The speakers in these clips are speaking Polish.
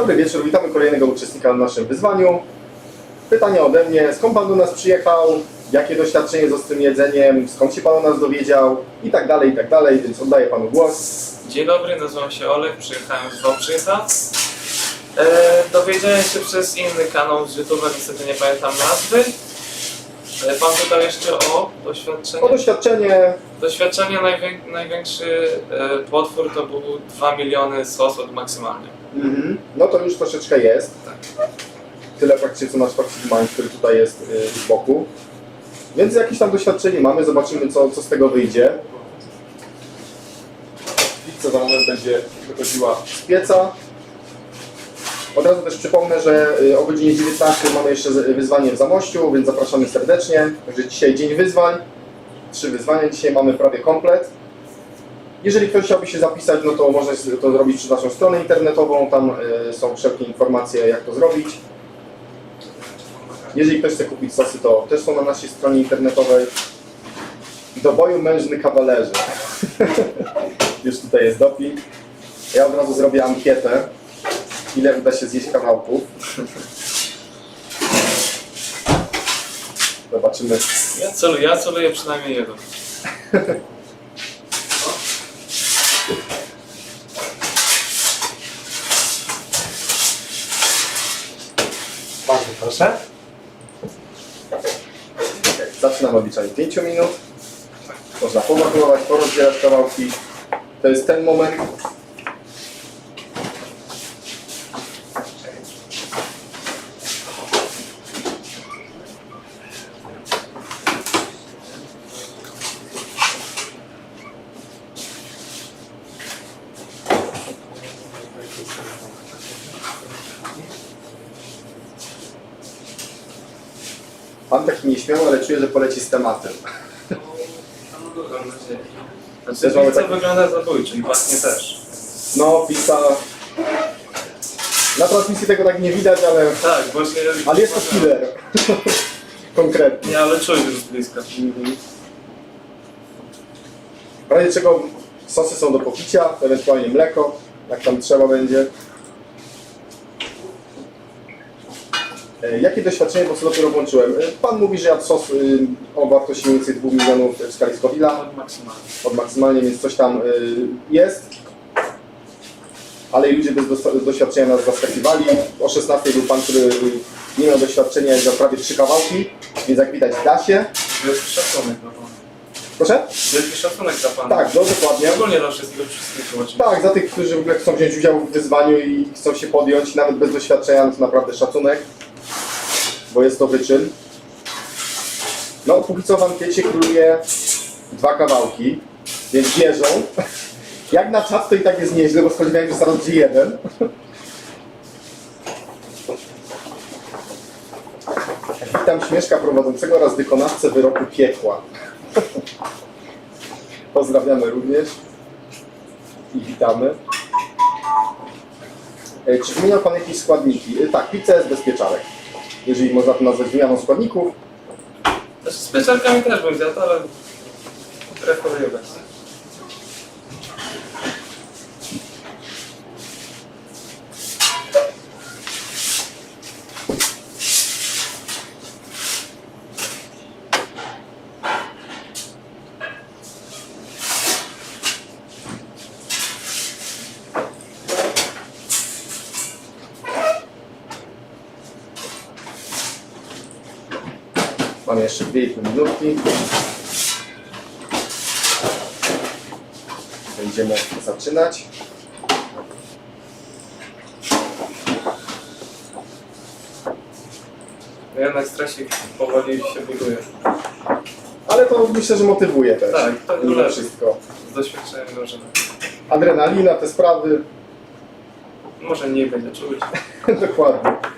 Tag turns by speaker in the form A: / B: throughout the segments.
A: Dobry wieczór, witamy kolejnego uczestnika w naszym wyzwaniu. Pytanie ode mnie, skąd Pan do nas przyjechał, jakie doświadczenie z ostrym jedzeniem, skąd się Pan o nas dowiedział i tak dalej, i tak dalej, więc oddaję Panu głos.
B: Dzień dobry, nazywam się Olek, przyjechałem z Wałbrzycha. E, dowiedziałem się przez inny kanał z YouTube'a, niestety nie pamiętam nazwy. E, pan pytał jeszcze o doświadczenie.
A: O doświadczenie,
B: Doświadczenie najwię- największy e, potwór to był 2 miliony sosów maksymalnie.
A: mhm. no to już troszeczkę jest.
B: Tak.
A: Tyle praktycznie co nasz Mind, który tutaj jest y, z boku. Więc jakieś tam doświadczenie mamy, zobaczymy co, co z tego wyjdzie. Pizza za moment będzie wychodziła z pieca. Od razu też przypomnę, że y, o godzinie 19 mamy jeszcze z- wyzwanie w Zamościu, więc zapraszamy serdecznie. Także dzisiaj dzień wyzwań. Trzy wyzwania, dzisiaj mamy prawie komplet. Jeżeli ktoś chciałby się zapisać, no to można to zrobić przez naszą stronę internetową, tam y, są wszelkie informacje jak to zrobić. Jeżeli ktoś chce kupić sosy, to też są na naszej stronie internetowej. Do boju mężny kawalerze. Już tutaj jest doping. Ja od razu zrobię ankietę, ile uda się zjeść kawałków. Zobaczymy.
B: Ja celuję, ja celuję przynajmniej jeden.
C: Bardzo proszę.
A: Zaczynam odliczanie 5 minut. Można powakulować, porozdzielać kawałki. To jest ten moment. Pan taki nieśmiały, ale czuję, że poleci z tematem.
B: Znaczy,
A: Też mamy
B: pizza
A: taki-
B: wygląda zabójczo i pachnie też.
A: No, pizza... Na transmisji tego tak nie widać, ale,
B: Tak, właśnie...
A: ale jest to killer. Konkretnie.
B: Nie, ale czuć już z bliska.
A: W razie czego sosy są do popicia, ewentualnie mleko, jak tam trzeba będzie. Jakie doświadczenie, bo co dopiero włączyłem? E, Pan mówi, że jadł sos o wartości mniej więcej 2 milionów w skali Scoville'a.
B: Od maksymalnie.
A: od maksymalnie, więc coś tam y, jest. Ale i ludzie bez doświadczenia nas zaskakiwali. O 16 był pan, który nie miał doświadczenia za prawie trzy kawałki, więc jak widać da się.
B: Wielki szacunek dla pana.
A: Proszę?
B: Wielki szacunek dla pana.
A: Tak, no dokładnie.
B: Ogólnie dla wszystkich, wszystkich.
A: Tak, za tych, którzy w ogóle chcą wziąć udział w wyzwaniu i chcą się podjąć, nawet bez doświadczenia, no to naprawdę szacunek, bo jest to wyczyn. No, póki co w ankiecie króluje dwa kawałki, więc wierzą. Jak na czas to i tak jest nieźle, bo spodziewałem się, że zaraz jeden. Witam Śmieszka prowadzącego oraz wykonawcę wyroku piekła. Pozdrawiamy również i witamy. E, Czy wymieniał Pan jakieś składniki? E, Tak, pizza jest bez pieczarek. Jeżeli można to nazwać wymianą składników.
B: Znaczy, z pieczarkami też bym zjadł, ale preferuję bez.
A: Mamy jeszcze 2,5 minutki. Będziemy zaczynać.
B: Jednak stresik powoli się buduje.
A: Ale to myślę, że motywuje też.
B: Tak, to
A: Mimo wszystko.
B: Z doświadczeniem dążymy.
A: Adrenalina, te sprawy.
B: Może mniej będzie czuć.
A: Dokładnie.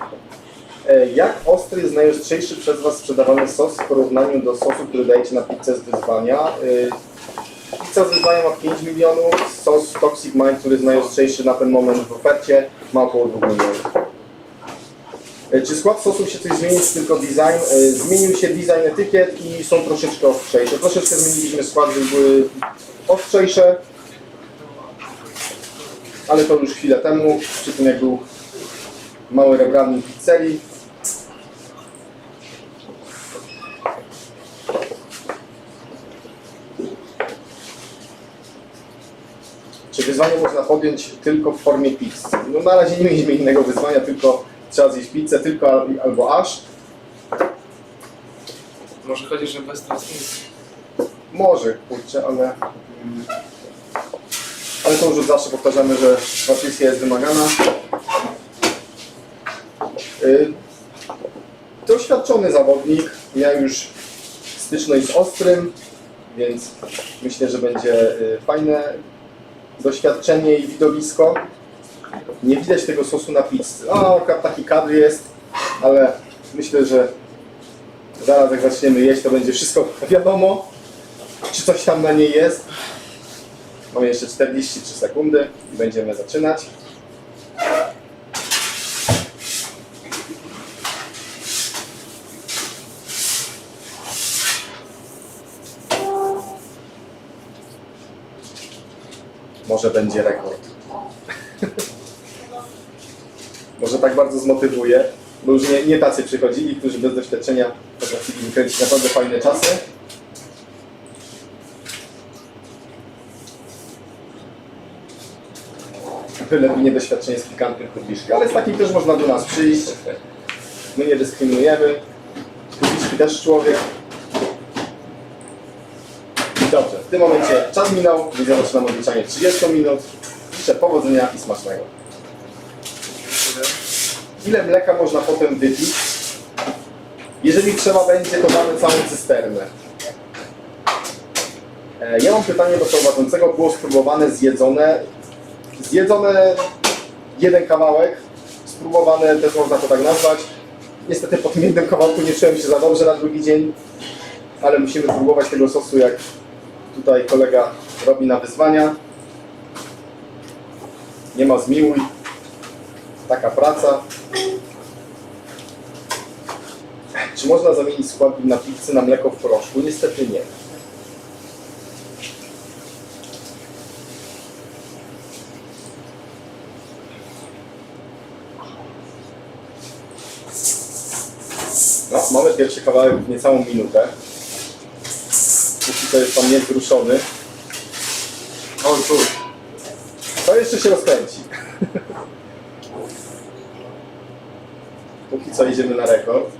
A: E, Jak ostry jest najostrzejszy przez Was sprzedawany sos w porównaniu do sosu, który dajecie na pizzę z wyzwania? E, Pizza z wyzwania ma 5 milionów, sos Toxic Mind, który jest najostrzejszy na ten moment w ofercie, ma około 2 milionów. E, Czy skład sosu się coś zmienił, czy tylko design? Zmienił się design etykiet i są troszeczkę ostrzejsze. Troszeczkę zmieniliśmy skład, żeby były ostrzejsze, ale to już chwilę temu, przy tym jak był mały rebranding pizzerii. Czy wyzwanie można podjąć tylko w formie pizzy? No na razie nie mieliśmy innego wyzwania, tylko trzeba zjeść pizzę, tylko al- albo aż.
B: Może chodzi, że bez transmisji.
A: Może, kurczę, ale... mm, Ale to już od zawsze powtarzamy, że transmisja jest wymagana. Y, Doświadczony zawodnik, miał już styczność z ostrym, więc myślę, że będzie y, fajne doświadczenie i widowisko. Nie widać tego sosu na pizzy. O, taki kadr jest, ale myślę, że zaraz jak zaczniemy jeść, to będzie wszystko wiadomo czy coś tam na niej jest. Mamy jeszcze 43 sekundy i będziemy zaczynać. Może będzie rekord. Może tak bardzo zmotywuje, bo już nie, nie tacy przychodzili, którzy bez doświadczenia potrafili wykręcić naprawdę fajne czasy. Byle niedoświadczenie z pikantnym kubiszki, ale z takim też można do nas przyjść. My nie dyskryminujemy. Kubiszki też człowiek. Dobrze, w tym momencie czas minął, widzę, zaczynam odliczanie 30 minut. Życzę powodzenia i smacznego. Ile mleka można potem wypić? Jeżeli trzeba będzie, to damy całą cysternę. E, Ja mam pytanie do prowadzącego. Było spróbowane, zjedzone. Zjedzone jeden kawałek, spróbowane też można to tak nazwać. Niestety po tym jednym kawałku nie czułem się za dobrze na drugi dzień, ale musimy spróbować tego sosu, jak tutaj kolega robi na wyzwania. Nie ma zmiłuj. Taka praca. Czy można zamienić składnik na pizzę na mleko w proszku? Niestety nie. No, mamy pierwszy kawałek w niecałą minutę. To jest tam niezruszony.
B: O, tu.
A: To jeszcze się rozkręci. Póki co idziemy na rekord.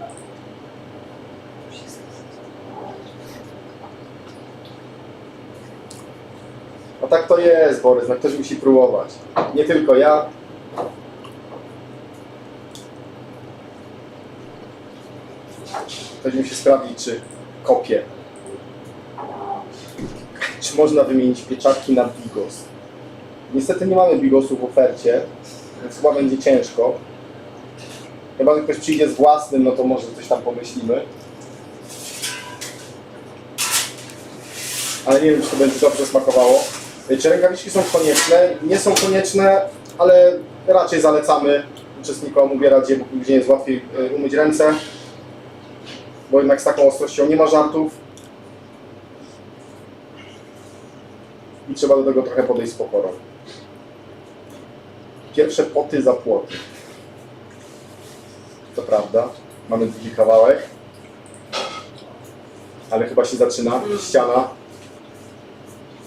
A: A tak to jest, Borys, no ktoś musi próbować. Nie tylko ja. Ktoś musi sprawdzić, czy kopie. Czy można wymienić pieczarki na bigos. Niestety nie mamy bigosów w ofercie, więc chyba będzie ciężko. Chyba, że ktoś przyjdzie z własnym, no to może coś tam pomyślimy. Ale nie wiem, czy to będzie dobrze smakowało. Czy rękawiczki są konieczne? Nie są konieczne, ale raczej zalecamy uczestnikom ubierać je, bo później jest łatwiej y, umyć ręce. Bo jednak z taką ostrością nie ma żartów. Trzeba do tego trochę podejść z pokorą. Pierwsze poty za płoty. To prawda. Mamy drugi kawałek. Ale chyba się zaczyna. Ściana.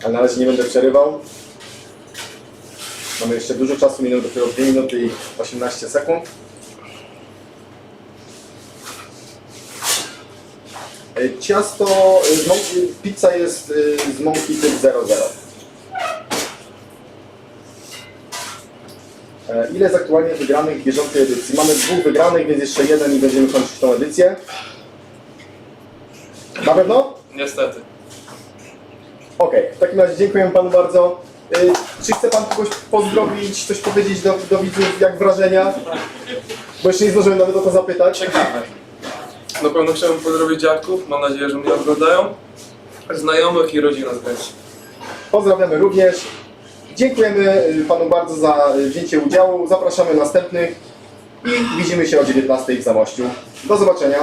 A: Ale na razie nie będę przerywał. Mamy jeszcze dużo czasu, minęły dopiero 2 minuty i 18 sekund. E, Ciasto, mąki, pizza jest e, z mąki typ 00. Ile jest aktualnie wygranych w bieżącej edycji? Mamy dwóch wygranych, więc jeszcze jeden i będziemy kończyć tą edycję. Na pewno?
B: Niestety.
A: Okej, w takim razie dziękuję Panu bardzo. Y, Czy chce Pan kogoś pozdrowić, coś powiedzieć do, do widzów, jak wrażenia? Bo jeszcze nie zdążyłem nawet o to zapytać.
B: Ciekawe. Na pewno chciałbym pozdrowić dziadków, mam nadzieję, że mnie oglądają. Znajomych i rodzinę z Gdańska.
A: Pozdrawiamy również. Dziękujemy y, Panu bardzo za y, wzięcie udziału. Zapraszamy następnych i widzimy się o 19 w Zamościu. Do zobaczenia.